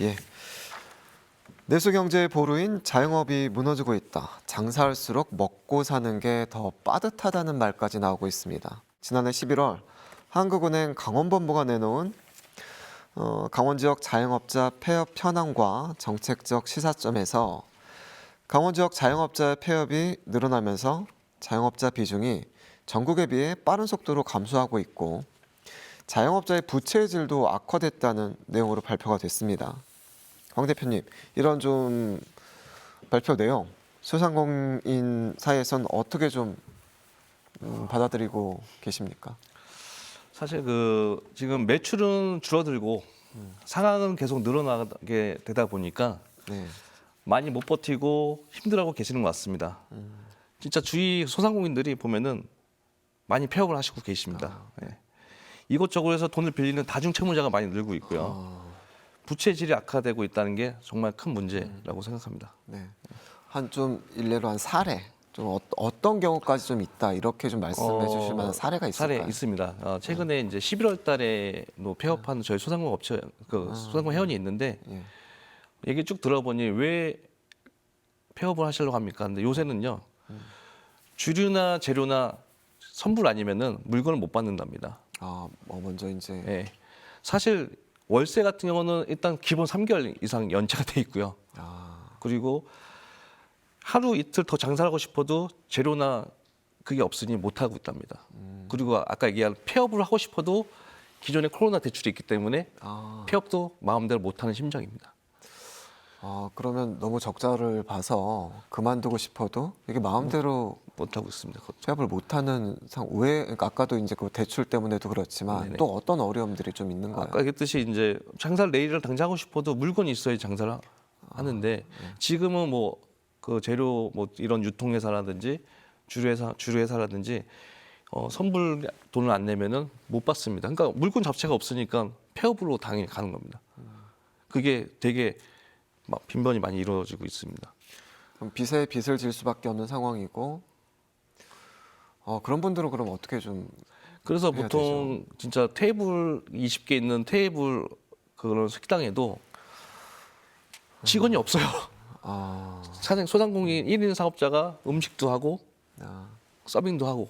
예. 내수 경제의 보루인 자영업이 무너지고 있다. 장사할수록 먹고 사는 게 더 빠듯하다는 말까지 나오고 있습니다. 지난해 11월 한국은행 강원본부가 내놓은 어, 강원 지역 자영업자 폐업 현황과 정책적 시사점에서 강원 지역 자영업자의 폐업이 늘어나면서 자영업자 비중이 전국에 비해 빠른 속도로 감소하고 있고 자영업자의 부채의 질도 악화됐다는 내용으로 발표가 됐습니다. 황 대표님, 이런 좀 발표 내용 소상공인 사이에선 어떻게 좀 음, 받아들이고 계십니까? 사실 그 지금 매출은 줄어들고 상황은 계속 늘어나게 되다 보니까 네, 많이 못 버티고 힘들어하고 계시는 것 같습니다. 진짜 주위 소상공인들이 보면은 많이 폐업을 하시고 계십니다. 예. 이곳저곳 에서 돈을 빌리는 다중 채무자가 많이 늘고 있고요. 부채 질이 악화되고 있다는 게 정말 큰 문제라고 생각합니다. 네. 한 좀 일례로 한 사례, 좀 어, 떤 경우까지 좀 있다 이렇게 좀 말씀해 주실 만한 사례가 있을까요? 사례 있습니다. 어, 최근에 이제 11월 달에 뭐 폐업한 저희 소상공 업체 그 소상공 회원이 있는데 예. 얘기 쭉 들어보니 왜 폐업을 하시려고 합니까? 근데 요새는요 주류나 재료나 선불 아니면은 물건을 못 받는답니다. 아, 뭐 먼저 이제 예. 사실 월세 같은 경우는 일단 기본 3개월 이상 연체가 돼 있고요. 아, 그리고 하루 이틀 더 장사를 하고 싶어도 재료나 그게 없으니 못 하고 있답니다. 그리고 아까 얘기한 폐업을 하고 싶어도 기존에 코로나 대출이 있기 때문에 아, 폐업도 마음대로 못 하는 심정입니다. 아, 그러면 너무 적자를 봐서 그만두고 싶어도 이게 마음대로 못 하고 있습니다. 취업을 못하는 상. 왜? 그러니까 아까도 이제 그 대출 때문에도 그렇지만 네네. 또 어떤 어려움들이 좀 있는 거예요? 아까 얘기했듯이 이제 장사를 내일을 당장 하고 싶어도 물건이 있어야 장사를 하- 하는데 지금은 뭐 그 재료 뭐 이런 유통회사라든지 주류회사 주류회사라든지 어, 선불 돈을 안 내면은 못 받습니다. 그러니까 물건 자체가 없으니까 폐업으로 당연히 가는 겁니다. 그게 되게 막 빈번히 많이 이루어지고 있습니다. 그럼 빚에 빚을 질 수밖에 없는 상황이고 어, 그런 분들은 그럼 어떻게 좀 그래서 해야 보통 진짜 테이블 20개 있는 테이블 그런 식당에도 직원이 없어요. 아, 사장 소상공인 1인 사업자가 음식도 하고 아, 서빙도 하고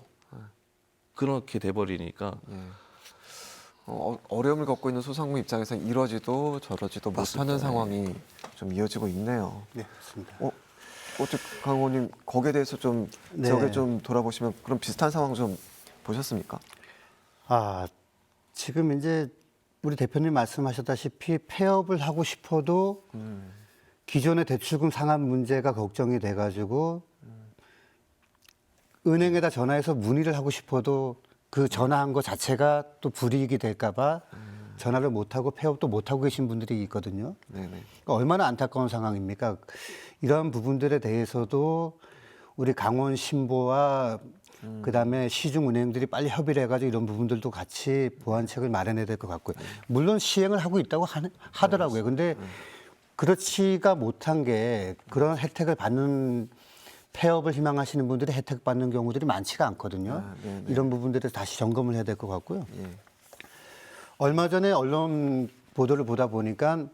그렇게 돼 버리니까 예. 어, 어려움을 겪고 있는 소상공 입장에서 이러지도 저러지도 못하는 상황이 좀 이어지고 있네요. 네, 맞습니다. 어, 어째 강호님 거기에 대해서 좀 네. 지역에 좀 돌아보시면 그런 비슷한 상황 좀 보셨습니까? 아, 지금 이제 우리 대표님 말씀하셨다시피 폐업을 하고 싶어도 기존의 대출금 상환 문제가 걱정이 돼가지고 은행에다 전화해서 문의를 하고 싶어도 그 전화한 것 자체가 또 불이익이 될까봐 전화를 못하고 폐업도 못하고 계신 분들이 있거든요. 네네. 그러니까 얼마나 안타까운 상황입니까? 이러한 부분들에 대해서도 우리 강원 신보와 그다음에 시중 은행들이 빨리 협의를 해가지고 이런 부분들도 같이 보완책을 마련해야 될 것 같고요. 물론 시행을 하고 있다고 하는, 하더라고요. 근데 그렇지가 못한 게 그런 혜택을 받는 폐업을 희망하시는 분들이 혜택 받는 경우들이 많지가 않거든요. 아, 네네. 이런 부분들을 다시 점검을 해야 될 것 같고요. 예. 얼마 전에 언론 보도를 보다 보니까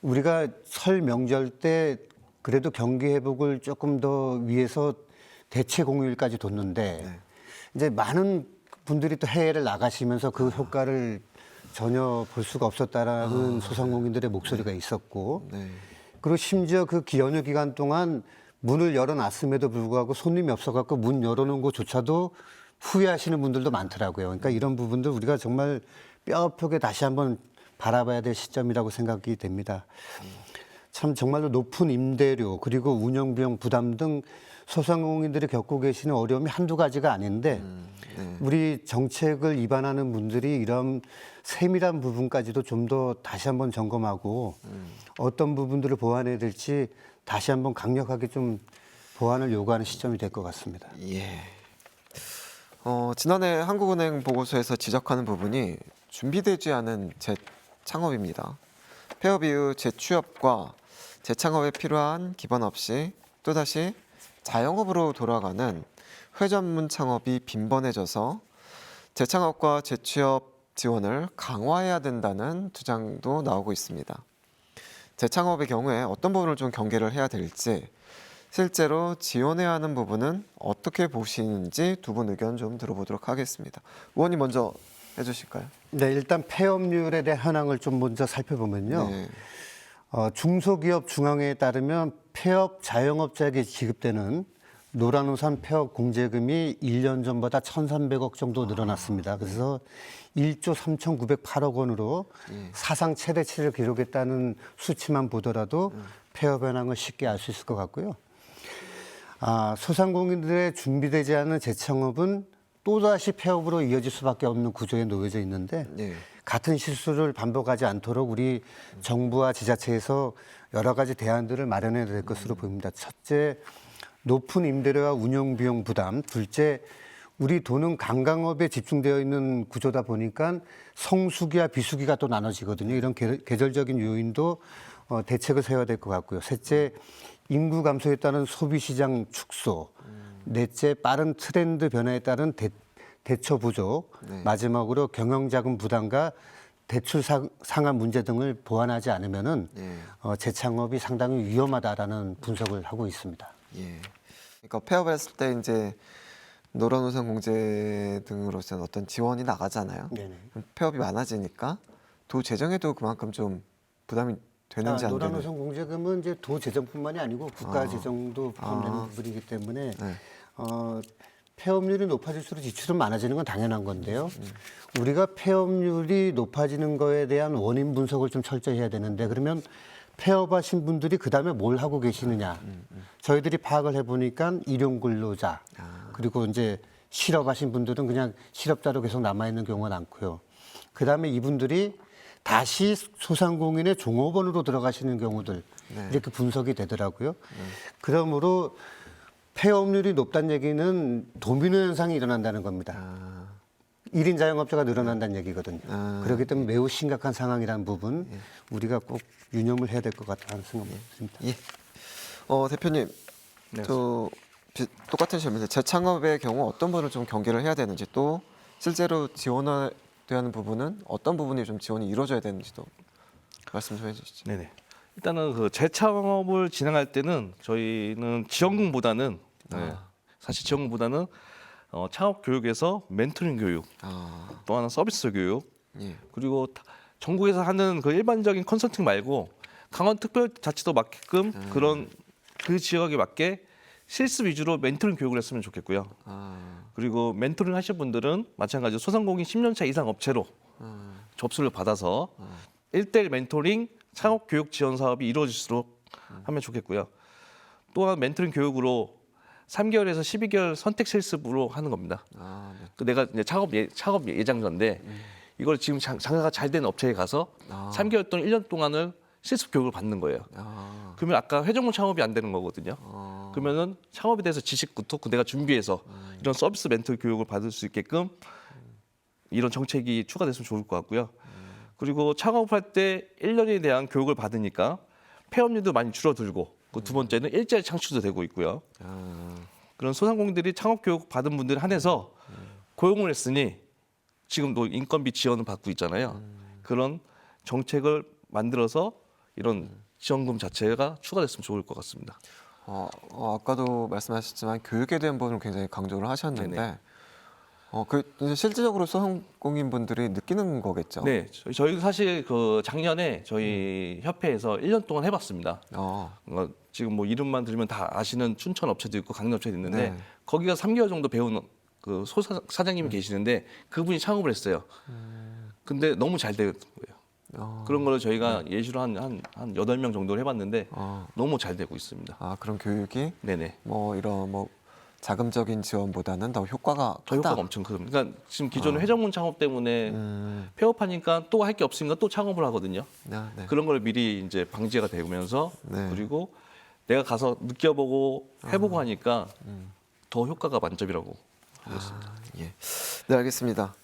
우리가 설 명절 때 그래도 경기 회복을 조금 더 위해서 대체 공휴일까지 뒀는데 이제 많은 분들이 또 해외를 나가시면서 그 효과를 전혀 볼 수가 없었다라는 소상공인들의 목소리가 있었고 네. 그리고 심지어 그 기- 연휴 기간 동안 문을 열어놨음에도 불구하고 손님이 없어갖고 문 열어놓은 것조차도 후회하시는 분들도 많더라고요. 그러니까 이런 부분들 우리가 정말 뼈아프게 다시 한번 바라봐야 될 시점이라고 생각이 됩니다. 참 정말로 높은 임대료 그리고 운영 비용 부담 등 소상공인들이 겪고 계시는 어려움이 한두 가지가 아닌데 우리 정책을 위반하는 분들이 이런 세밀한 부분까지도 좀 더 다시 한번 점검하고 어떤 부분들을 보완해야 될지 다시 한번 강력하게 좀 보완을 요구하는 시점이 될 것 같습니다. 예. 어, 지난해 한국은행 보고서에서 지적하는 부분이 준비되지 않은 재창업입니다. 폐업 이후 재취업과 재창업에 필요한 기반 없이 또다시 자영업으로 돌아가는 회전문 창업이 빈번해져서 재창업과 재취업 지원을 강화해야 된다는 주장도 나오고 있습니다. 재창업의 경우에 어떤 부분을 좀 경계를 해야 될지 실제로 지원해야 하는 부분은 어떻게 보시는지 두 분 의견 좀 들어보도록 하겠습니다. 의원님 먼저 해주실까요? 네, 일단 폐업률에 대한 현황을 좀 먼저 살펴보면요. 네. 어, 중소기업 중앙회에 따르면 폐업 자영업자에게 지급되는 노란우산 폐업 공제금이 1년 전보다 1,300억 정도 늘어났습니다. 그래서 1조 3,908억 원으로 사상 최대치를 기록했다는 수치만 보더라도 폐업 현황을 쉽게 알 수 있을 것 같고요. 아, 소상공인들의 준비되지 않은 재창업은 또다시 폐업으로 이어질 수밖에 없는 구조에 놓여져 있는데 네. 같은 실수를 반복하지 않도록 우리 정부와 지자체에서 여러 가지 대안들을 마련해야 될 것으로 보입니다. 첫째, 높은 임대료와 운영 비용 부담. 둘째, 우리 돈은 관광업에 집중되어 있는 구조다 보니까 성수기와 비수기가 또 나눠지거든요. 이런 계- 계절적인 요인도 어, 대책을 세워야 될 것 같고요. 셋째, 인구 감소에 따른 소비 시장 축소. 넷째, 빠른 트렌드 변화에 따른 대, 대처 부족. 마지막으로 경영 자금 부담과 대출 상- 상한 문제 등을 보완하지 않으면은 예. 어, 재창업이 상당히 위험하다라는 분석을 하고 있습니다. 예. 그러니까 폐업했을 때 이제 노란우산 공제 등으로서는 어떤 지원이 나가잖아요. 네네. 폐업이 많아지니까 도 재정에도 그만큼 좀 부담이 되는지 아, 안 되는지. 노란우선 공제금은 이제 도 재정뿐만이 아니고 국가 재정도 포함되는 아. 부분이기 때문에 네. 어, 폐업률이 높아질수록 지출은 많아지는 건 당연한 건데요. 음. 우리가 폐업률이 높아지는 거에 대한 원인 분석을 좀 철저히 해야 되는데 그러면 폐업하신 분들이 그 다음에 뭘 하고 계시느냐. 음, 저희들이 파악을 해 보니까 일용 근로자 아. 그리고 이제 실업하신 분들은 그냥 실업자로 계속 남아 있는 경우가 많고요. 그 다음에 이분들이 다시 소상공인의 종업원으로 들어가시는 경우들 네. 이렇게 분석이 되더라고요. 그러므로 폐업률이 높다는 얘기는 도미노 현상이 일어난다는 겁니다. 아, 일 1인 자영업자가 늘어난다는 얘기거든요. 아, 그렇기 때문에 매우 심각한 상황이라는 부분 우리가 꼭 유념을 해야 될 것 같다는 생각이 듭니다. 예. 어 대표님, 네. 저 비- 똑같은 질문인데 재창업의 경우 어떤 부분을 좀 경계를 해야 되는지 또 실제로 지원해야 하는 부분은 어떤 부분이 좀 지원이 이루어져야 되는지도 말씀 좀 해주시죠. 네네. 일단은 그 재창업을 진행할 때는 저희는 지원금보다는 네, 사실 지원금보다는 어, 창업 교육에서 멘토링 교육, 아, 또 하나 서비스 교육, 예. 그리고 다- 전국에서 하는 그 일반적인 컨설팅 말고 강원 특별자치도 맞게끔 그런 그 지역에 맞게 실습 위주로 멘토링 교육을 했으면 좋겠고요. 아, 그리고 멘토링 하실 분들은 마찬가지로 소상공인 10년 차 이상 업체로 아, 접수를 받아서 일대일 멘토링 창업 교육 지원 사업이 이루어질수록 하면 좋겠고요. 또한 멘토링 교육으로 3개월에서 12개월 선택 실습으로 하는 겁니다. 아, 네. 그 내가 이제 창업 예, 창업 예장자인데 이걸 지금 장, 장사가 잘 된 업체에 가서 아. 3개월 동안 1년 동안을 실습 교육을 받는 거예요. 아, 그러면 아까 회전문 창업이 안 되는 거거든요. 어, 그러면은 창업에 대해서 지식부터 그 내가 준비해서 이런 서비스 멘토 교육을 받을 수 있게끔 이런 정책이 추가됐으면 좋을 것 같고요. 그리고 창업할 때 1년에 대한 교육을 받으니까 폐업률도 많이 줄어들고 그 두 번째는 일자리 창출도 되고 있고요. 아, 그런 소상공인들이 창업 교육 받은 분들 한해서 고용을 했으니 지금도 인건비 지원을 받고 있잖아요. 그런 정책을 만들어서 이런 지원금 자체가 추가됐으면 좋을 것 같습니다. 어, 어, 아까도 말씀하셨지만 교육에 대한 부분을 굉장히 강조를 하셨는데, 네네. 어, 그 실질적으로 소상공인 분들이 느끼는 거겠죠. 네, 저희- 저희도 사실 그 작년에 저희 협회에서 1년 동안 해봤습니다. 어, 어, 지금 뭐 이름만 들으면 다 아시는 춘천 업체도 있고 강릉 업체도 있는데 네. 거기가 3개월 정도 배운 그 소사 사장님이 계시는데 그분이 창업을 했어요. 근데 너무 잘된 거예요. 어, 그런 거를 저희가 예시로 한한한 여덟 명 정도를 해봤는데 어, 너무 잘 되고 있습니다. 아 그런 교육이 네네. 뭐 이런 뭐 자금적인 지원보다는 더 효과가 더 크다. 효과가 엄청 큽니다. 그러니까 지금 기존 회전문 창업 때문에 음, 폐업하니까 또 할 게 없으니까 또 창업을 하거든요. 네, 네. 그런 걸 미리 이제 방지가 되면서 네. 그리고 내가 가서 느껴보고 해보고 아. 하니까 음. 더 효과가 만점이라고. 아, 예. 네, 알겠습니다.